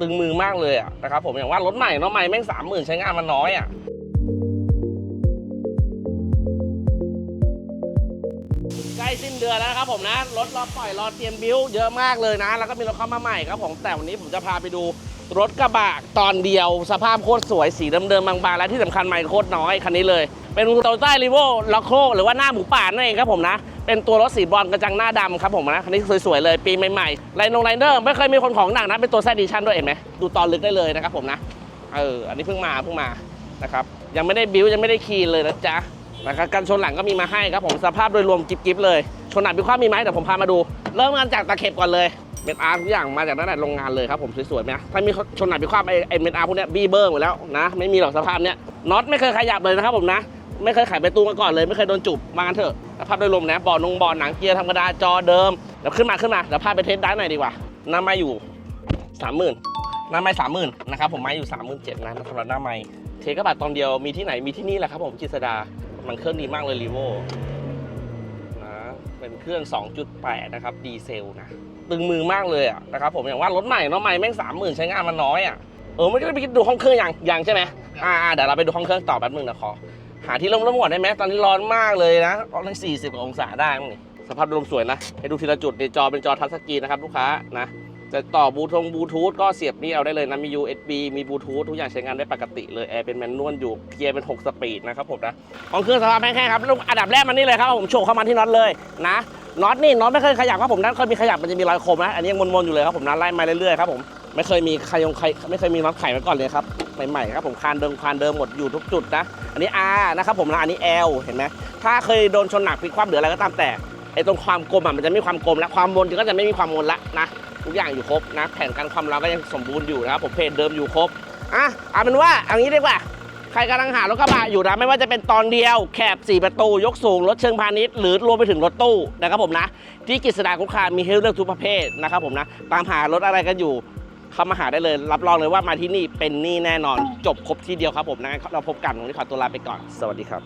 ตึงมือมากเลยอะนะครับผมอย่างว่ารถใหม่เนาะใหม่แม่งสามหมื่นใช้งานมันน้อยอะใกล้สิ้นเดือนแล้วนะครับผมนะรถรอปล่อยรอเตรียมบิวเยอะมากเลยนะ แล้วก็มีรถเข้ามาใหม่ครับผมแต่วันนี้ผมจะพาไปดูรถกระบะตอนเดียว สภาพโคตรสวยสีเดิมๆบางๆและที่สำคัญใหม่โคตรน้อยคันนี้เลย เป็นโตโยต้ารีโวล็อกโคหรือว่าหน้าหมูป่านั่นเองครับผมนะ เป็นตัวรถสีบรอนกระจังหน้าดำครับผมนะคันนี้สวยๆเลยปีใหม่ๆไลนงไลเนอร์ไม่เคยมีคนของหนักนะเป็นตัวแซดดิชั่นด้วยเห็นไหมดูตอนลึกได้เลยนะครับผมนะเอออันนี้เพิ่งมาเพิ่งมานะครับยังไม่ได้บิวยังไม่ได้คีนเลยนะจ๊ะนะครับกันชนหลังก็มีมาให้ครับผมสภาพโดยรวมกิ๊บๆเลยชนหนักมีความมีไหมเดี๋ยวผมพามาดู เริ่มกันจากตะเข็บก่อนเลยเม็ดอาร์ทุกอย่างมาจากนั่นแหละโรงงานเลยครับผมสวยๆไหมถ้ามีชนหนักมีความไอ้เม็ดอาร์พวกเนี้ยบีเบิ้งหมดแล้วนะไม่มีหรอกสภาพเนี้ยน็อตไม่เคยขยับเลยนะครับผมนะ ไม่เคยไขไปตู้มาก่อนเลย ไม่เคยโดนจุบมากันเถอะ ภาพโดยรวมนะบอลนงบอลหนังเกียร์ธรรมดาจอเดิมเดี๋ยวขึ้นมาขึ้นมาเดี๋ยวพาไปเทสได้หน่อยดีกว่าหน้าไม้อยู่สามหมื่นหน้าไม้สามหมื่นนะครับผมไม้อยู่สามหมื่นเจ็ดนะสำหรับหน้าไม้เทกระบะตอนเดียวมีที่ไหนมีที่นี่แหละครับผมกิษดา มันเครื่องดีมากเลยรีโวนะเป็นเครื่อง 2.8 นะครับดีเซลนะตึงมือมากเลยอะนะครับผมอย่างว่ารถใหม่เนาะใหม่แม่งสามหมื่นใช้งานมันน้อยอะเออไม่ได้ไปดูห้องเครื่องยังยังใช่ไหมอ่าอ่าเดี๋ยวเราไปดูห้องเครื่องต่อแป๊บนึงนะขอ หาที่ร่มๆก่อนได้ไหมตอนนี้ร้อนมากเลยนะร้อนทั้ง40กว่าองศาได้มั้งนี่สภาพรวมสวยนะ ให้ดูทีละจุดในจอเป็นจอทัชสกรีนนะครับลูกค้านะจะต่อบลูทงบลูทูธก็เสียบนี่เอาได้เลยนะ มี USB มีบลูทูธทุกอย่างใช้งานได้ปกติเลย แอร์เป็นแมนนวลอยู่ เกียร์เป็น 6 สปีดนะครับผมนะ ของเครื่องสภาพแห้งๆครับลูกอันดับแรกมันนี่เลยครับผมโชว์เข้ามาที่น็อตเลยนะน็อตนี่น็อตไม่เคยขยับครับผมนั้นเคยมีขยับมันจะมีรอยคมนะอันนี้ยังมนๆอยู่เลยครับผมนะไล่มาเรื่อยๆครับผมไม่เคยมีใครยงใครไม่เคยมีน็อตไขมาก่อนเลยครับ ใหม่ๆครับผมคานเดิมคานเดิมหมดอยู่ทุกจุดนะ อันนี้ R นะครับผมนะอันนี้ L เห็นไหมถ้าเคยโดนชนหนักพลิกคว่ำหรืออะไรก็ตามแต่ไอ้ตรงความกลมอะมันจะไม่มีความกลมและความมนก็จะไม่มีความมนละนะทุกอย่างอยู่ครบนะแผ่นกันความร้อนก็ยังสมบูรณ์อยู่นะครับผมเพจเดิมอยู่ครบอะเอาเป็นว่าอันนี้ดีกว่าใครกำลังหารถกระบะอยู่นะไม่ว่าจะเป็นตอนเดียวแคบ 4 ประตู ยกสูง รถเชิงพาณิชย์หรือรวมไปถึงรถตู้นะครับผมนะ ที่กิจสดาคุกคามีให้เลือกทุกประเภทนะครับผมนะ ตามหารถอะไรกันอยู่ เข้ามาหาได้เลย รับรองเลยว่ามาที่นี่เป็นนี่แน่นอน จบครบที่เดียวครับผมนะงั้นเราพบกันวันนี้ขอตัวลาไปก่อน สวัสดีครับ